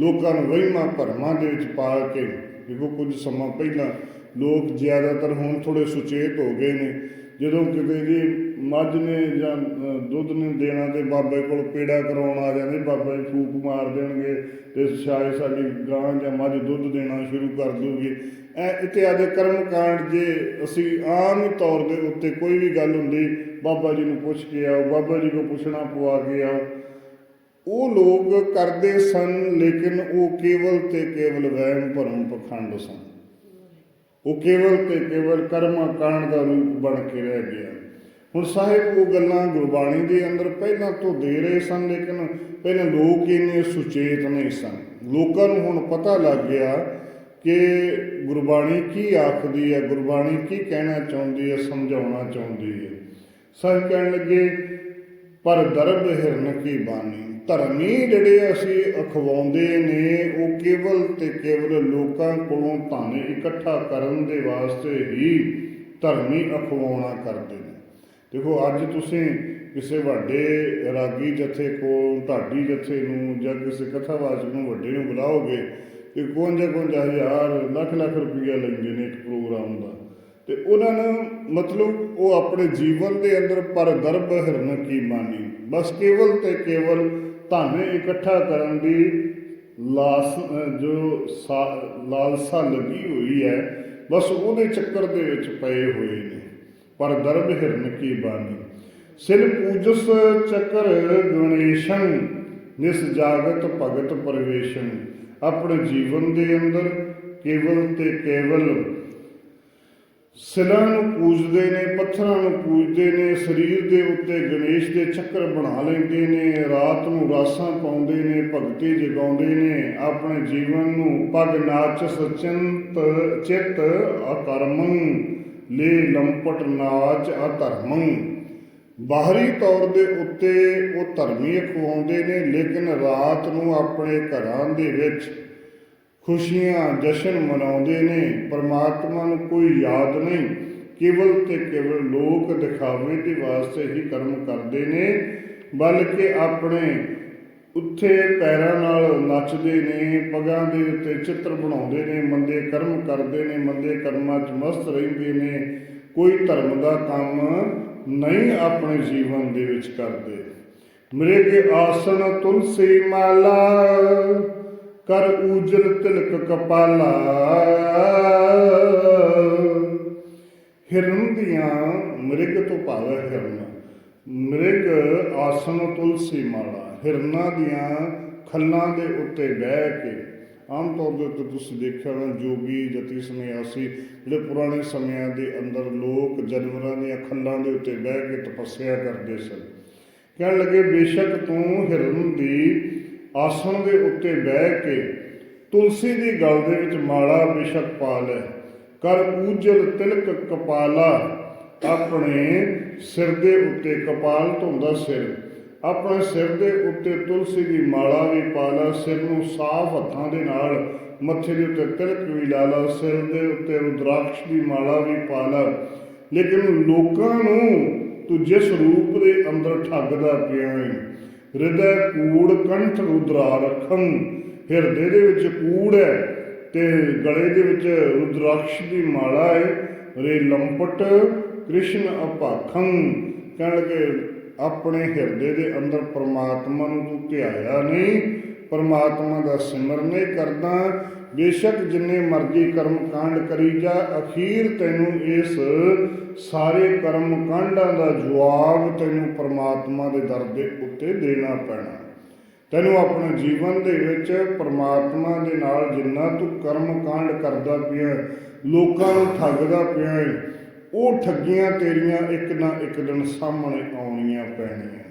ਲੋਕਾਂ ਨੂੰ ਵਹਿਮਾਂ ਭਰਮਾਂ ਦੇ ਵਿੱਚ ਪਾ ਕੇ, ਦੇਖੋ ਕੁਝ ਸਮਾਂ ਪਹਿਲਾਂ ਲੋਕ ਜ਼ਿਆਦਾਤਰ ਹੁਣ ਥੋੜੇ ਸੁਚੇਤ ਹੋ ਗਏ ਨੇ। ਜਦੋਂ ਕਿਤੇ ਜੀ ਮੱਝ ਨੇ ਜਾਂ ਦੁੱਧ ਨੇ ਦੇਣਾ ਤੇ ਬਾਬੇ ਕੋਲ ਪੇੜਾ ਕਰਾਉਣ ਆ ਜਾਂਦੇ, ਬਾਬਾ ਜੀ ਫੂਕ ਮਾਰ ਦੇਣਗੇ ਤੇ ਸ਼ਾਇਦ ਸਾਡੀ ਗਾਂ ਜਾਂ ਮੱਝ ਦੁੱਧ ਦੇਣਾ ਸ਼ੁਰੂ ਕਰ ਦੂਗੀ। ਐ ਇਤਿਆਦਿ ਕਰਮ ਕਾਂਡ ਜੇ ਅਸੀਂ ਆਮ ਤੌਰ ਦੇ ਉੱਤੇ ਕੋਈ ਵੀ ਗੱਲ ਹੁੰਦੀ, ਬਾਬਾ ਜੀ ਨੂੰ ਪੁੱਛ ਕੇ ਆਓ, ਬਾਬਾ ਜੀ ਕੋ ਪੁੱਛਣਾ ਪਵਾ ਕੇ ਆਓ। ਉਹ ਲੋਕ ਕਰਦੇ ਸਨ, ਲੇਕਿਨ ਉਹ ਕੇਵਲ ਤੇ ਕੇਵਲ ਵਹਿਮ ਭਰਮ ਪਖੰਡ ਸਨ। ਉਹ ਕੇਵਲ ਤੇ ਕੇਵਲ ਕਰਮਾ ਕਾਂਡ ਦਾ ਰੂਪ ਬਣ ਕੇ ਰਹਿ ਗਿਆ। ਹੁਣ ਸਾਹਿਬ ਉਹ ਗੱਲਾਂ ਗੁਰਬਾਣੀ ਦੇ ਅੰਦਰ ਪਹਿਲਾਂ ਤੋਂ ਦੇ ਰਹੇ ਸਨ, ਲੇਕਿਨ ਪਹਿਲਾਂ ਲੋਕ ਇੰਨੇ ਸੁਚੇਤ ਨਹੀਂ ਸਨ। ਲੋਕਾਂ ਨੂੰ ਹੁਣ ਪਤਾ ਲੱਗ ਗਿਆ ਕਿ ਗੁਰਬਾਣੀ ਕੀ ਆਖਦੀ ਹੈ, ਗੁਰਬਾਣੀ ਕੀ ਕਹਿਣਾ ਚਾਹੁੰਦੀ ਹੈ, ਸਮਝਾਉਣਾ ਚਾਹੁੰਦੀ ਹੈ। ਸਾਹਿਬ ਕਹਿਣ ਲੱਗੇ, ਪਰ ਦਰਬ ਹਿਰਨ ਕੀ ਬਾਣੀ? ਧਰਮੀ ਜਿਹੜੇ ਅਸੀਂ ਅਖਵਾਉਂਦੇ ਨੇ, ਉਹ ਕੇਵਲ ਤੇ ਕੇਵਲ ਲੋਕਾਂ ਕੋਲੋਂ ਧਨ ਇਕੱਠਾ ਕਰਨ ਦੇ ਵਾਸਤੇ ਹੀ ਧਰਮੀ ਅਖਵਾਉਣਾ ਕਰਦੇ ਨੇ। ਦੇਖੋ, ਅੱਜ ਤੁਸੀਂ ਕਿਸੇ ਵੱਡੇ ਰਾਗੀ ਜਥੇ ਕੋਲ ਢਾਡੀ ਜਥੇ ਨੂੰ ਜਾਂ ਕਿਸੇ ਕਥਾਵਾਚਕ ਨੂੰ ਵੱਡੇ ਨੂੰ ਬੁਲਾਓਗੇ ਕਿ ਕੋਂਜਾ ਕੋਂਜਾ ਹਜ਼ਾਰ, ਲੱਖ ਲੱਖ ਰੁਪਈਆ ਲੈਂਦੇ ਨੇ ਇੱਕ ਪ੍ਰੋਗਰਾਮ ਦਾ। ਤੇ ਉਹਨਾਂ ਨੂੰ ਮਤਲਬ ਉਹ ਆਪਣੇ ਜੀਵਨ ਦੇ ਅੰਦਰ ਪਰ ਦਰਬ ਹਿਰਨ ਕੀ ਮਾਨੀ? ਬਸ ਕੇਵਲ ਤੇ ਕੇਵਲ ਧਨ ਇਕੱਠਾ ਕਰਨ ਦੀ ਲਾਸ ਜੋ ਲਾਲਸਾ ਲੱਗੀ ਹੋਈ ਹੈ, ਬਸ ਉਹਦੇ ਚੱਕਰ ਦੇ ਵਿੱਚ ਪਏ ਹੋਏ ਨੇ। ਪਰ ਦਰਬ ਹਿਰਨ ਕੀ ਬਾਣੀ? ਸਿਰ ਪੂਜਸ ਚੱਕਰ ਗਣੇਸ਼ਨ, ਨਿਸ ਜਾਗਤ ਭਗਤ ਪਰਵੇਸ਼ਨ। ਆਪਣੇ ਜੀਵਨ ਦੇ ਅੰਦਰ ਕੇਵਲ ਤੇ ਕੇਵਲ ਸਿਲਾਂ ਨੂੰ ਪੂਜਦੇ ਨੇ, ਪੱਥਰਾਂ ਨੂੰ ਪੂਜਦੇ ਨੇ, ਸਰੀਰ ਦੇ ਉੱਤੇ ਗਣੇਸ਼ ਦੇ ਚੱਕਰ ਬਣਾ ਲੈਂਦੇ ਨੇ, ਰਾਤ ਨੂੰ ਰਾਸਾਂ ਪਾਉਂਦੇ ਨੇ, ਭਗਤੀ ਜਗਾਉਂਦੇ ਨੇ, ਆਪਣੇ ਜੀਵਨ ਨੂੰ ਪਗ ਨਾਚ ਸਚਿੰਤ ਚਿਤ ਅਕਰਮੰ, ਲੈ ਲੰਪਟ ਨਾਚ ਅਧਰਮੰ। ਬਾਹਰੀ ਤੌਰ ਦੇ ਉੱਤੇ ਉਹ ਧਰਮੀ ਅਖਵਾਉਂਦੇ ਨੇ, ਲੇਕਿਨ ਰਾਤ ਨੂੰ ਆਪਣੇ ਘਰਾਂ ਦੇ ਵਿੱਚ ਖੁਸ਼ੀਆਂ, ਜਸ਼ਨ ਮਨਾਉਂਦੇ ਨੇ, ਪਰਮਾਤਮਾ ਨੂੰ ਕੋਈ ਯਾਦ ਨਹੀਂ। ਕੇਵਲ ਤੇ ਕੇਵਲ ਲੋਕ ਦਿਖਾਵੇ ਦੇ ਵਾਸਤੇ ਹੀ ਕਰਮ ਕਰਦੇ ਨੇ, ਬਲਕਿ ਆਪਣੇ ਉੱਥੇ ਪੈਰਾਂ ਨਾਲ ਨੱਚਦੇ ਨੇ, ਪਗਾਂ ਦੇ ਉੱਤੇ ਚਿੱਤਰ ਬਣਾਉਂਦੇ ਨੇ, ਮੰਦੇ ਕਰਮ ਕਰਦੇ ਨੇ, ਮੰਦੇ ਕਰਮਾਂ 'ਚ ਮਸਤ ਰਹਿੰਦੇ ਨੇ। ਕੋਈ ਧਰਮ ਦਾ ਕੰਮ ਨਹੀਂ ਆਪਣੇ ਜੀਵਨ ਦੇ ਵਿੱਚ ਕਰਦੇ। ਮ੍ਰਿਗ ਆਸਣ ਤੁਲਸੀ ਮਾਲਾ। ਕਰ ਊਜਲ ਤਿਲਕ ਕਪਾਲਾ। ਹਿਰਨ ਦੀਆਂ ਮ੍ਰਿਗ ਤੋਂ ਭਾਵ ਹੈ ਹਿਰਨ। ਮ੍ਰਿਗ ਆਸਣ ਤੁਲਸੀ ਮਾਲਾ। ਹਿਰਨਾਂ ਦੀਆਂ ਖੱਲਾਂ ਦੇ ਉੱਤੇ ਬਹਿ ਕੇ ਆਮ ਤੌਰ ਦੇ ਉੱਤੇ ਤੁਸੀਂ ਦੇਖਿਆ ਹੋਣਾ, ਜੋਗੀ, ਜਤੀ ਸੰਨਿਆਸੀ, ਜਿਹੜੇ ਪੁਰਾਣੇ ਸਮਿਆਂ ਦੇ ਅੰਦਰ ਲੋਕ ਜਾਨਵਰਾਂ ਦੀਆਂ ਖੱਲਾਂ ਦੇ ਉੱਤੇ ਬਹਿ ਕੇ ਤਪੱਸਿਆ ਕਰਦੇ ਸਨ। ਕਹਿਣ ਲੱਗੇ, ਬੇਸ਼ੱਕ ਤੂੰ ਹਿਰਨ ਦੀ ਆਸਣ ਦੇ ਉੱਤੇ ਬਹਿ ਕੇ ਤੁਲਸੀ ਦੀ ਗਲ ਦੇ ਵਿੱਚ ਮਾਲਾ ਬੇਸ਼ੱਕ ਪਾ ਲੈ। ਕਰ ਉਜਲ ਤਿਲਕ ਕਪਾਲਾ, ਆਪਣੇ ਸਿਰ ਦੇ ਉੱਤੇ ਕਪਾਲ ਧੁੰਦਾ ਸਿਰ। ਆਪਣੇ ਸਿਰ ਦੇ ਉੱਤੇ ਤੁਲਸੀ ਦੀ ਮਾਲਾ ਵੀ ਪਾ ਲਾ, ਸਿਰ ਨੂੰ ਸਾਫ਼ ਹੱਥਾਂ ਦੇ ਨਾਲ, ਮੱਥੇ ਦੇ ਉੱਤੇ ਤਿਲਕ ਵੀ ਲਾ ਲਾ, ਸਿਰ ਦੇ ਉੱਤੇ ਰੁਦਰਾਕਸ਼ ਦੀ ਮਾਲਾ ਵੀ ਪਾ ਲਾ। ਲੇਕਿਨ ਲੋਕਾਂ ਨੂੰ ਤੂੰ ਜਿਸ ਰੂਪ ਦੇ ਅੰਦਰ ਠੱਗਦਾ ਪਿਆ ਹੈ ਹਿਰਦੈ ਕੂੜ ਕੰਠ ਰੁਦਰਾ ਰਖੰ। ਹਿਰਦੇ ਦੇ ਵਿੱਚ ਕੂੜ ਹੈ ਤੇ ਗਲੇ ਦੇ ਵਿੱਚ ਰੁਦਰਾਕਸ਼ ਦੀ ਮਾਲਾ ਹੈ। ਰੇ ਲੰਪਟ ਕ੍ਰਿਸ਼ਨ ਅਪਾਖੰ। ਕਹਿਣ ਲੱਗੇ ਆਪਣੇ ਹਿਰਦੇ ਦੇ ਅੰਦਰ ਪਰਮਾਤਮਾ ਨੂੰ ਤੂੰ ਧਿਆਇਆ ਨਹੀਂ। ਪਰਮਾਤਮਾ ਦਾ ਸਿਮਰਨ ਨਹੀਂ ਕਰਦਾ। ਬੇਸ਼ੱਕ ਜਿੰਨੇ ਮਰਜ਼ੀ ਕਰਮ ਕਾਂਡ ਕਰੀ ਜਾ ਅਖੀਰ ਤੈਨੂੰ ਇਸ ਸਾਰੇ ਕਰਮ ਕਾਂਡਾਂ ਦਾ ਜਵਾਬ ਤੈਨੂੰ ਪਰਮਾਤਮਾ ਦੇ ਦਰ ਦੇ ਉੱਤੇ ਦੇਣਾ ਪੈਣਾ। ਤੈਨੂੰ ਆਪਣੇ ਜੀਵਨ ਦੇ ਵਿੱਚ ਪਰਮਾਤਮਾ ਦੇ ਨਾਲ ਜਿੰਨਾ ਤੂੰ ਕਰਮ ਕਾਂਡ ਕਰਦਾ ਪਿਆ ਲੋਕਾਂ ਨੂੰ ਠੱਗਦਾ ਪਿਆ ਹੈ, ਉਹ ਠੱਗੀਆਂ ਤੇਰੀਆਂ ਇੱਕ ਨਾ ਇੱਕ ਦਿਨ ਸਾਹਮਣੇ ਆਉਣੀਆਂ ਪੈਣੀਆਂ।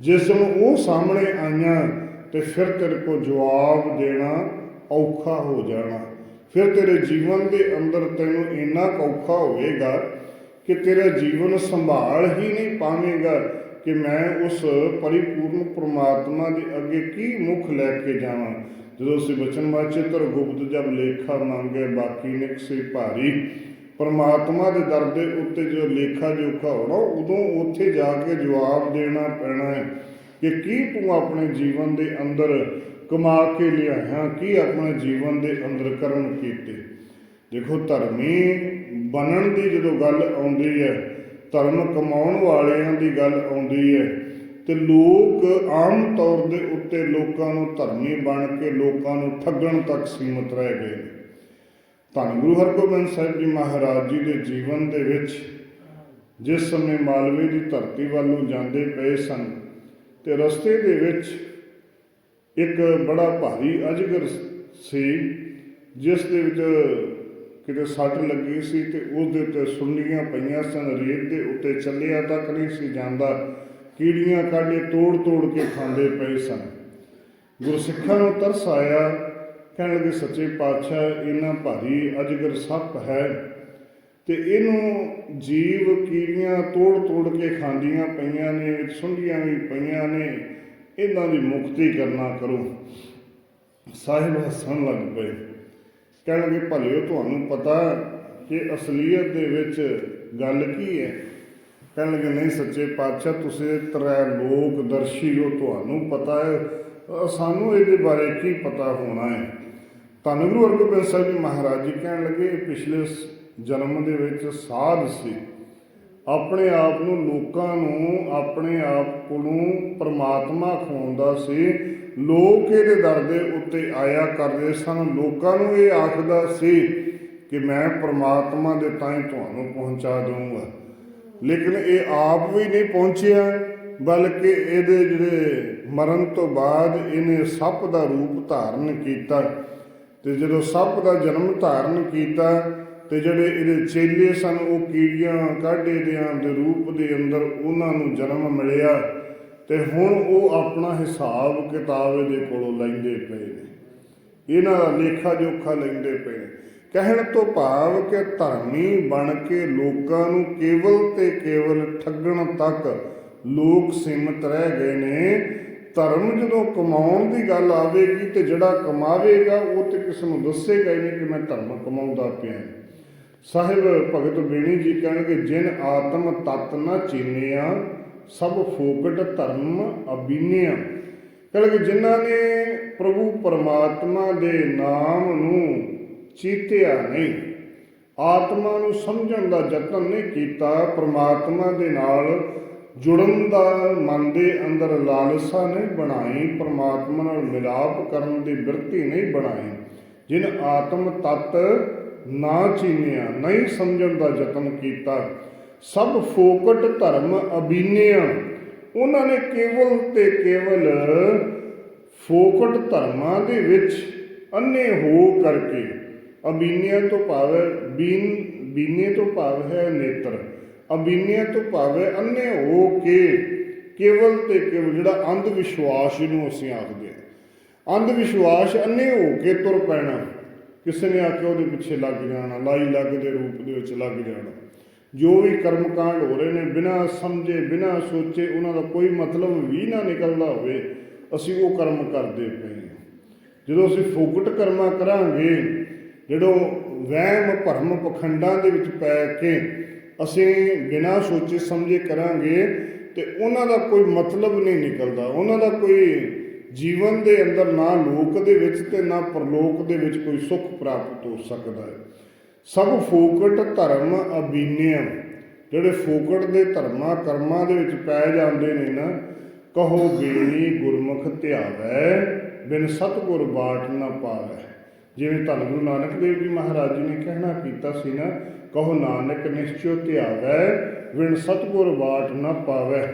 ਜਿਸ ਨੂੰ ਉਹ ਸਾਹਮਣੇ ਆਈਆਂ ਤੇ ਫਿਰ ਤੇਰੇ ਕੋ ਜਵਾਬ ਦੇਣਾ ਔਖਾ ਹੋ ਜਾਣਾ। ਫਿਰ ਤੇਰੇ ਜੀਵਨ ਦੇ ਅੰਦਰ ਤੈਨੂੰ ਇੰਨਾ ਕੁ ਔਖਾ ਹੋਵੇਗਾ ਕਿ ਤੇਰਾ ਜੀਵਨ ਸੰਭਾਲ ਹੀ ਨਹੀਂ ਪਾਵੇਂਗਾ ਕਿ ਮੈਂ ਉਸ ਪਰਿਪੂਰਨ ਪ੍ਰਮਾਤਮਾ ਦੇ ਅੱਗੇ ਕੀ ਮੁਖ ਲੈ ਕੇ ਜਾਵਾਂ। ਜਦੋਂ ਅਸੀਂ ਬਚਨ ਵਾਚਿਤਰ ਗੁਪਤ ਜਬ ਲੇਖਾ ਮੰਗੇ, ਬਾਕੀ ਨਿਕਸੇ ਭਾਰੀ। ਪਰਮਾਤਮਾ ਦੇ ਦਰ ਦੇ ਉੱਤੇ ਜੋ ਲੇਖਾ ਜੋਖਾ ਹੋਣਾ, ਉਦੋਂ ਉੱਥੇ ਜਾ ਕੇ ਜਵਾਬ ਦੇਣਾ ਪੈਣਾ ਹੈ ਕਿ ਕੀ ਤੂੰ ਆਪਣੇ ਜੀਵਨ ਦੇ ਅੰਦਰ ਕਮਾ ਕੇ ਲਿਆਇਆ, ਕੀ ਆਪਣੇ ਜੀਵਨ ਦੇ ਅੰਦਰ ਕਰਮ ਕੀਤੇ? ਦੇਖੋ, ਧਰਮੀ ਬਣਨ ਦੀ ਜਦੋਂ ਗੱਲ ਆਉਂਦੀ ਹੈ, ਧਰਮ ਕਮਾਉਣ ਵਾਲਿਆਂ ਦੀ ਗੱਲ ਆਉਂਦੀ ਹੈ, ਤੇ ਲੋਕ ਆਮ ਤੌਰ ਦੇ ਉੱਤੇ ਲੋਕਾਂ ਨੂੰ ਧਰਮੀ ਬਣ ਕੇ ਲੋਕਾਂ ਨੂੰ ਠੱਗਣ ਤੱਕ ਸੀਮਤ ਰਹਿ ਗਏ ਧੰਨ ਗੁਰੂ ਹਰਗੋਬਿੰਦ ਸਾਹਿਬ ਜੀ ਮਹਾਰਾਜ ਜੀ ਦੇ ਜੀਵਨ ਦੇ ਵਿੱਚ ਜਿਸ ਸਮੇਂ ਮਾਲਵੇ ਦੀ ਧਰਤੀ ਵੱਲ ਨੂੰ ਜਾਂਦੇ ਪਏ ਸਨ, ਤੇ ਰਸਤੇ ਦੇ ਵਿੱਚ ਇੱਕ ਬੜਾ ਭਾਰੀ ਅਜਗਰ ਸੀ, ਜਿਸ ਦੇ ਵਿੱਚ ਕਿਤੇ ਸੱਟ ਲੱਗੀ ਸੀ ਤੇ ਉਸ ਦੇ ਉੱਤੇ ਸੁੰਡੀਆਂ ਪਈਆਂ ਸਨ, ਰੇਤ ਦੇ ਉੱਤੇ ਚੱਲਿਆ ਤੱਕ ਨਹੀਂ ਸੀ ਜਾਂਦਾ। ਕੀੜੀਆਂ ਕਾਡੇ ਤੋੜ ਤੋੜ ਕੇ ਖਾਂਦੇ ਪਏ ਸਨ। ਗੁਰਸਿੱਖਾਂ ਨੂੰ ਤਰਸ ਆਇਆ, ਕਹਿਣ ਲੱਗੇ, ਸੱਚੇ ਪਾਤਸ਼ਾਹ ਇਹਨਾਂ ਭਾਰੀ ਅਜਗਰ ਸੱਪ ਹੈ ਤੇ ਇਹਨੂੰ ਜੀਵ ਕੀੜੀਆਂ ਤੋੜ ਤੋੜ ਕੇ ਖਾਂਦੀਆਂ ਪਈਆਂ ਨੇ ਸੁੰਡੀਆਂ ਵੀ ਪਈਆਂ ਨੇ। ਇਹਨਾਂ ਦੀ ਮੁਕਤੀ ਕਰਨਾ ਕਰੋ। ਸਾਹਿਬ ਹੱਸਣ ਲੱਗ ਪਏ। ਕਹਿਣ ਲੱਗੇ ਭਲਿਓ, ਤੁਹਾਨੂੰ ਪਤਾ ਕਿ ਅਸਲੀਅਤ ਦੇ ਵਿੱਚ ਗੱਲ ਕੀ ਹੈ? ਕਹਿਣ ਲੱਗੇ ਨਹੀਂ ਸੱਚੇ ਪਾਤਸ਼ਾਹ, ਤੁਸੀਂ ਤਰੈ ਲੋਕ ਦਰਸ਼ੀ ਹੋ, ਤੁਹਾਨੂੰ ਪਤਾ ਹੈ। ਸਾਨੂੰ ਇਹਦੇ ਬਾਰੇ ਕੀ ਪਤਾ ਹੋਣਾ ਹੈ? ਧੰਨ ਗੁਰੂ ਅਰਜਨ ਸਾਹਿਬ ਜੀ ਮਹਾਰਾਜ ਜੀ ਕਹਿਣ ਲੱਗੇ, ਪਿਛਲੇ ਜਨਮ ਦੇ ਵਿੱਚ ਸਾਧ ਸੀ। ਆਪਣੇ ਆਪ ਨੂੰ, ਲੋਕਾਂ ਨੂੰ, ਆਪਣੇ ਆਪ ਕੋਲੋਂ ਪਰਮਾਤਮਾ ਖਵਾਉਂਦਾ ਸੀ। ਲੋਕ ਇਹਦੇ ਦਰ ਦੇ ਉੱਤੇ ਆਇਆ ਕਰਦੇ ਸਨ। ਲੋਕਾਂ ਨੂੰ ਇਹ ਆਖਦਾ ਸੀ ਕਿ ਮੈਂ ਪਰਮਾਤਮਾ ਦੇ ਤਾਈਂ ਤੁਹਾਨੂੰ ਪਹੁੰਚਾ ਦਊਂਗਾ। ਲੇਕਿਨ ਇਹ ਆਪ ਵੀ ਨਹੀਂ ਪਹੁੰਚਿਆ, ਬਲਕਿ ਇਹਦੇ ਜਿਹੜੇ ਮਰਨ ਤੋਂ ਬਾਅਦ ਇਹਨੇ ਸੱਪ ਦਾ ਰੂਪ ਧਾਰਨ ਕੀਤਾ। ਤੇ ਜਦੋਂ ਸੱਪ ਦਾ ਜਨਮ ਧਾਰਨ ਕੀਤਾ ਤੇ ਜਿਹੜੇ ਇਹਦੇ ਚੇਲੇ ਸਨ, ਉਹ ਕੀੜੀਆਂ ਕਾਢੇ ਦਿਆਂ ਦੇ ਰੂਪ ਦੇ ਅੰਦਰ ਉਹਨਾਂ ਨੂੰ ਜਨਮ ਮਿਲਿਆ ਤੇ ਹੁਣ ਉਹ ਆਪਣਾ ਹਿਸਾਬ ਕਿਤਾਬ ਇਹਦੇ ਕੋਲੋਂ ਲੈਂਦੇ ਪਏ ਨੇ। ਇਹਨਾਂ ਦਾ ਲੇਖਾ ਜੋਖਾ ਲੈਂਦੇ ਪਏ ਨੇ। ਕਹਿਣ ਤੋਂ ਭਾਵ ਕਿ ਧਰਮੀ ਬਣ ਕੇ ਲੋਕਾਂ ਨੂੰ ਕੇਵਲ ਤੇ ਕੇਵਲ ਠੱਗਣ ਤੱਕ ਲੋਕ ਸੀਮਤ ਰਹਿ ਗਏ ਨੇ। ਧਰਮ ਜਦੋਂ ਕਮਾਉਣ ਦੀ ਗੱਲ ਆਵੇਗੀ ਤੇ ਜਿਹੜਾ ਕਮਾਵੇਗਾ, ਉਹ ਤੇ ਕਿਸ ਨੂੰ ਦੱਸੇਗਾ ਹੀ ਨਹੀਂ ਕਿ ਮੈਂ ਧਰਮ ਕਮਾਉਂਦਾ ਪਿਆ। ਸਾਹਿਬ, ਭਗਤ ਬੇਣੀ ਜੀ ਕਹਿਣਗੇ, ਜਿਨ ਆਤਮ ਤਤ ਨਾ ਚੀਨਿਆ, ਸਭ ਫੋਕਟ ਧਰਮ ਅਬੀਨਿਆ ਕਹਿੰਦੇ ਜਿਨ੍ਹਾਂ ਨੇ ਪ੍ਰਭੂ ਪਰਮਾਤਮਾ ਦੇ ਨਾਮ ਨੂੰ ਚੀਤਿਆ ਨਹੀਂ, ਆਤਮਾ ਨੂੰ ਸਮਝਣ ਦਾ ਯਤਨ ਨਹੀਂ ਕੀਤਾ, ਪਰਮਾਤਮਾ ਦੇ ਨਾਲ ਜੁੜਨ ਦਾ ਮਨ ਦੇ ਅੰਦਰ ਲਾਲਸਾ ਨਹੀਂ ਬਣਾਈ, ਪਰਮਾਤਮਾ ਨਾਲ ਮਿਲਾਪ ਕਰਨ ਦੀ ਬਿਰਤੀ ਨਹੀਂ ਬਣਾਈ। ਜਿਨ ਆਤਮ ਤਤ ਨਾ ਚੀਨਿਆ, ਨਹੀਂ ਸਮਝਣ ਦਾ ਯਤਨ ਕੀਤਾ। ਸਭ ਫੋਕਟ ਧਰਮ ਅਬੀਨਿਆ ਉਹਨਾਂ ਨੇ ਕੇਵਲ ਤੇ ਕੇਵਲ ਫੋਕਟ ਧਰਮਾਂ ਦੇ ਵਿੱਚ ਅੰਨੇ ਹੋ ਕਰਕੇ ਅਬੀਨਿਆ ਤੋਂ ਭਾਵ ਬੀਨ, ਬੀਨੇ ਤੋਂ ਭਾਵ ਹੈ ਨੇਤਰ। ਅਬੀਨਿਆ ਤੋਂ ਭਾਵ ਹੈ ਅੰਨੇ ਹੋ ਕੇ ਕੇਵਲ ਤੇ ਕੇਵਲ ਜਿਹੜਾ ਅੰਧ ਵਿਸ਼ਵਾਸ ਜਿਹਨੂੰ ਅਸੀਂ ਆਖਦੇ ਹਾਂ। ਅੰਧ ਵਿਸ਼ਵਾਸ ਅੰਨੇ ਹੋ ਕੇ ਤੁਰ ਪੈਣਾ। ਕਿਸੇ ਨੇ ਆ ਕੇ ਉਹਦੇ ਪਿੱਛੇ ਲੱਗ ਜਾਣਾ, ਲਾਈ ਲੱਗ ਦੇ ਰੂਪ ਦੇ ਵਿੱਚ ਲੱਗ ਜਾਣਾ। ਜੋ ਵੀ ਕਰਮਕਾਂਡ ਹੋ ਰਹੇ ਨੇ, ਬਿਨਾਂ ਸਮਝੇ, ਬਿਨਾਂ ਸੋਚੇ, ਉਹਨਾਂ ਦਾ ਕੋਈ ਮਤਲਬ ਵੀ ਨਾ ਨਿਕਲਦਾ ਹੋਵੇ, ਅਸੀਂ ਉਹ ਕਰਮ ਕਰਦੇ ਪਏ ਹਾਂ। ਜਦੋਂ ਅਸੀਂ ਫੋਕਟ ਕਰਮਾ ਕਰਾਂਗੇ, ਜਦੋਂ ਵਹਿਮ ਭਰਮ ਪਖੰਡਾਂ ਦੇ ਵਿੱਚ ਪੈ ਕੇ ਅਸੀਂ ਬਿਨਾਂ ਸੋਚੇ, ਸਮਝੇ ਕਰਾਂਗੇ, ਤੇ ਉਹਨਾਂ ਦਾ ਕੋਈ ਮਤਲਬ ਨਹੀਂ ਨਿਕਲਦਾ, ਉਹਨਾਂ ਦਾ ਕੋਈ ਜੀਵਨ ਦੇ ਅੰਦਰ ਨਾ ਲੋਕ ਦੇ ਵਿੱਚ ਤੇ ਨਾ ਪਰਲੋਕ ਦੇ ਵਿੱਚ ਕੋਈ ਸੁੱਖ ਪ੍ਰਾਪਤ ਹੋ ਸਕਦਾ ਹੈ। ਸਭ ਫੋਕਟ ਧਰਮ ਅਬੀਨਿਆ ਜਿਹੜੇ ਫੋਕਟ ਦੇ ਧਰਮਾਂ, ਕਰਮਾਂ ਦੇ ਵਿੱਚ ਪੈ ਜਾਂਦੇ ਨੇ ਨਾ, ਕਹੋ ਬੇਣੀ ਗੁਰਮੁਖ ਧਿਆਵੈ, ਬਿਨ ਸਤਗੁਰ ਬਾਟ ਨਾ ਪਾਵੈ। ਜਿਵੇਂ ਧੰਨ ਗੁਰੂ ਨਾਨਕ ਦੇਵ ਜੀ ਮਹਾਰਾਜ ਜੀ ਨੇ ਕਹਿਣਾ ਕੀਤਾ ਸੀ ਨਾ, ਕਹੋ ਨਾਨਕ ਨਿਸ਼ਚਿਓ ਧਿਆਵੈ, ਬਿਨ ਸਤਗੁਰ ਬਾਟ ਨਾ ਪਾਵੈ।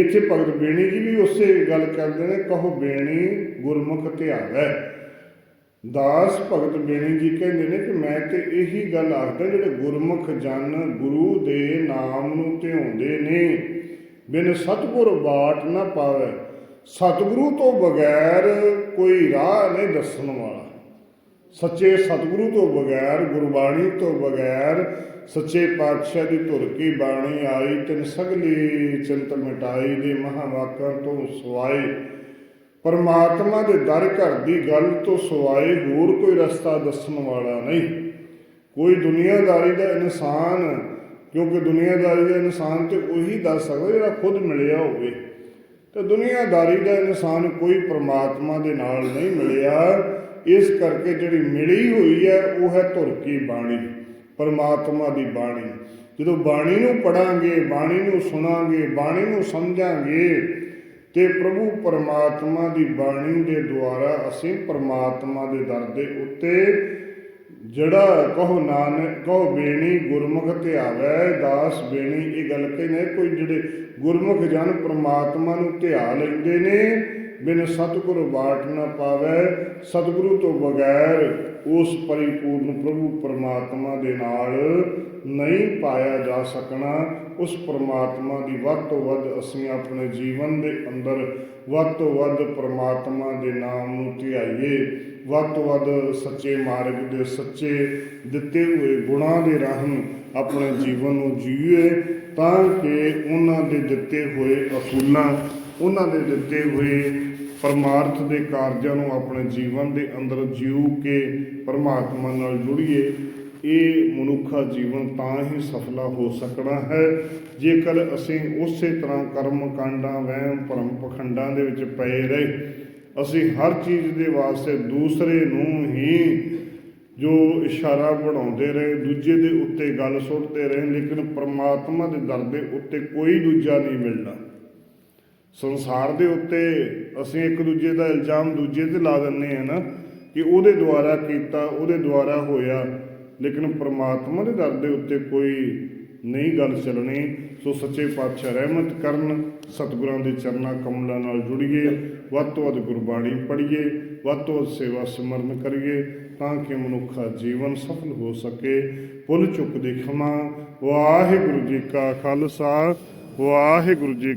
ਇੱਥੇ ਭਗਤ ਬੇਣੀ ਜੀ ਵੀ ਉਸੇ ਗੱਲ ਕਰਦੇ ਨੇ, ਕਹੋ ਬੇਣੀ ਗੁਰਮੁਖ ਧਿਆਵੈ। ਦਾਸ ਭਗਤ ਬੇਣੀ ਜੀ ਕਹਿੰਦੇ ਨੇ ਕਿ ਮੈਂ ਤੇ ਇਹੀ ਗੱਲ ਆਖਦਾ ਜਿਹੜੇ ਗੁਰਮੁਖ ਜਨ ਗੁਰੂ ਦੇ ਨਾਮ ਨੂੰ ਧਿਆਉਂਦੇ ਨੇ। ਬਿਨ ਸਤਗੁਰ ਬਾਟ ਨਾ ਪਾਵੇ। ਸਤਿਗੁਰੂ ਤੋਂ ਬਗੈਰ ਕੋਈ ਰਾਹ ਨਹੀਂ ਦੱਸਣ ਵਾਲਾ। ਸੱਚੇ ਸਤਿਗੁਰੂ ਤੋਂ ਬਗੈਰ, ਗੁਰਬਾਣੀ ਤੋਂ ਬਗੈਰ ਸੱਚੇ ਪਾਤਸ਼ਾਹ ਦੀ ਧੁਰ ਕੀ ਬਾਣੀ ਆਈ, ਤਿਨ ਸਗਲੀ ਚਿੰਤ ਮਿਟਾਈ ਦੇ ਮਹਾਵਾਕਾਂ ਤੋਂ ਸਵਾਏ ਪਰਮਾਤਮਾ ਦੇ ਦਰ ਘਰ ਦੀ ਗੱਲ ਤੋਂ ਸਵਾਏ ਹੋਰ ਕੋਈ ਰਸਤਾ ਦੱਸਣ ਵਾਲਾ ਨਹੀਂ। ਕੋਈ ਦੁਨੀਆਦਾਰੀ ਦਾ ਇਨਸਾਨ, ਕਿਉਂਕਿ ਦੁਨੀਆਦਾਰੀ ਦਾ ਇਨਸਾਨ ਤੇ ਉਹੀ ਦੱਸ ਸਕਦਾ ਜਿਹੜਾ ਖੁਦ ਮਿਲਿਆ ਹੋਵੇ। ਤੇ ਦੁਨੀਆਦਾਰੀ ਦਾ ਇਨਸਾਨ ਕੋਈ ਪਰਮਾਤਮਾ ਦੇ ਨਾਲ ਨਹੀਂ ਮਿਲਿਆ। ਇਸ ਕਰਕੇ ਜਿਹੜੀ ਮਿਲੀ ਹੋਈ ਹੈ, ਉਹ ਹੈ ਧੁਰ ਕੀ ਬਾਣੀ। ਪਰਮਾਤਮਾ ਦੀ ਬਾਣੀ। ਜਦੋਂ ਬਾਣੀ ਨੂੰ ਪੜਾਂਗੇ, ਬਾਣੀ ਨੂੰ ਸੁਣਾਂਗੇ, ਬਾਣੀ ਨੂੰ ਸਮਝਾਂਗੇ, ਤੇ ਪ੍ਰਭੂ ਪਰਮਾਤਮਾ ਦੀ ਬਾਣੀ ਦੇ ਦੁਆਰਾ ਅਸੀਂ ਪਰਮਾਤਮਾ ਦੇ ਦਰ ਦੇ ਉੱਤੇ ਜਿਹੜਾ ਕਹੋ ਨਾਨਕ, ਕਹੋ ਬੇਣੀ ਗੁਰਮੁਖ ਧਿਆਵੈ ਦਾਸ ਬੇਣੀ, ਇਹ ਗੱਲ ਕਹਿੰਦੇ ਕੋਈ ਜਿਹੜੇ ਗੁਰਮੁਖ ਜਨ ਪ੍ਰਮਾਤਮਾ ਨੂੰ ਧਿਆ ਲੈਂਦੇ ਨੇ, ਬਿਨ ਸਤਿਗੁਰ ਬਾਟ ਨਾ ਪਾਵੇ, ਸਤਿਗੁਰੂ ਤੋਂ ਬਗੈਰ ਉਸ ਪਰਿਪੂਰਨ ਪ੍ਰਭੂ ਪਰਮਾਤਮਾ ਦੇ ਨਾਲ ਨਹੀਂ ਪਾਇਆ ਜਾ ਸਕਣਾ। ਉਸ ਪਰਮਾਤਮਾ ਦੀ ਵੱਧ ਤੋਂ ਵੱਧ ਅਸੀਂ ਆਪਣੇ ਜੀਵਨ ਦੇ ਅੰਦਰ ਵੱਧ ਤੋਂ ਵੱਧ ਪਰਮਾਤਮਾ ਦੇ ਨਾਮ ਨੂੰ ਧਿਆਈਏ। ਵੱਧ ਤੋਂ ਵੱਧ ਸੱਚੇ ਮਾਰਗ ਦੇ ਸੱਚੇ ਦਿੱਤੇ ਹੋਏ ਗੁਣਾਂ ਦੇ ਰਾਹੀਂ ਆਪਣੇ ਜੀਵਨ ਨੂੰ ਜੀਏ ਤਾਂ ਕਿ ਉਹਨਾਂ ਦੇ ਦਿੱਤੇ ਹੋਏ ਅਸੂਲਾਂ, ਉਹਨਾਂ ਦੇ ਦਿੱਤੇ ਹੋਏ ਪਰਮਾਰਥ ਦੇ ਕਾਰਜਾਂ ਨੂੰ ਆਪਣੇ ਜੀਵਨ ਦੇ ਅੰਦਰ ਜੀਉ ਕੇ ਪਰਮਾਤਮਾ ਨਾਲ ਜੁੜੀਏ, ਇਹ ਮਨੁੱਖਾ ਜੀਵਨ ਤਾਂ ਹੀ ਸਫਲਾ ਹੋ ਸਕਣਾ ਹੈ, ਜੇਕਰ ਅਸੀਂ ਉਸੇ ਤਰ੍ਹਾਂ ਕਰਮ ਕਾਂਡਾਂ, ਵਹਿਮ, ਭਰਮ ਪਖੰਡਾਂ ਦੇ ਵਿੱਚ ਪਏ ਰਹੇ, ਅਸੀਂ ਹਰ ਚੀਜ਼ ਦੇ ਵਾਸਤੇ ਦੂਸਰੇ ਨੂੰ ਹੀ ਜੋ ਇਸ਼ਾਰਾ ਬਣਾਉਂਦੇ ਰਹੇ, ਦੂਜੇ ਦੇ ਉੱਤੇ ਗੱਲ ਸੁੱਟਦੇ ਰਹੇ, ਲੇਕਿਨ ਪ੍ਰਮਾਤਮਾ ਦੇ ਦਰ ਦੇ ਉੱਤੇ ਕੋਈ ਦੂਜਾ ਨਹੀਂ ਮਿਲਣਾ। ਸੰਸਾਰ ਦੇ ਉੱਤੇ ਅਸੀਂ ਇੱਕ ਦੂਜੇ ਦਾ ਇਲਜ਼ਾਮ ਦੂਜੇ ਤੇ ਲਾ ਦਿੰਨੇ ਆ ਨਾ ਕਿ ਉਹਦੇ ਦੁਆਰਾ ਕੀਤਾ, ਉਹਦੇ ਦੁਆਰਾ ਹੋਇਆ। ਲੇਕਿਨ ਪ੍ਰਮਾਤਮਾ ਦੇ ਦਰ ਦੇ ਉੱਤੇ ਕੋਈ ਨਹੀਂ ਗੱਲ ਚੱਲਣੀ। ਸੋ ਸੱਚੇ ਪਾਤਸ਼ਾਹ ਰਹਿਮਤ ਕਰਨ, ਸਤਿਗੁਰਾਂ ਦੇ ਚਰਨਾਂ ਕਮਲਾਂ ਨਾਲ ਜੁੜੀਏ, ਵੱਧ ਤੋਂ ਵੱਧ ਗੁਰਬਾਣੀ ਪੜ੍ਹੀਏ, ਵੱਧ ਤੋਂ ਵੱਧ ਸੇਵਾ ਸਿਮਰਨ ਕਰੀਏ, ਤਾਂ ਕਿ ਮਨੁੱਖਾ ਜੀਵਨ ਸਫਲ ਹੋ ਸਕੇ। ਭੁੱਲ ਚੁੱਕ ਦੇ ਖਮਾ। ਵਾਹਿਗੁਰੂ ਜੀ ਕਾ ਖਾਲਸਾ। ਵਾਹਿਗੁਰੂ ਜੀ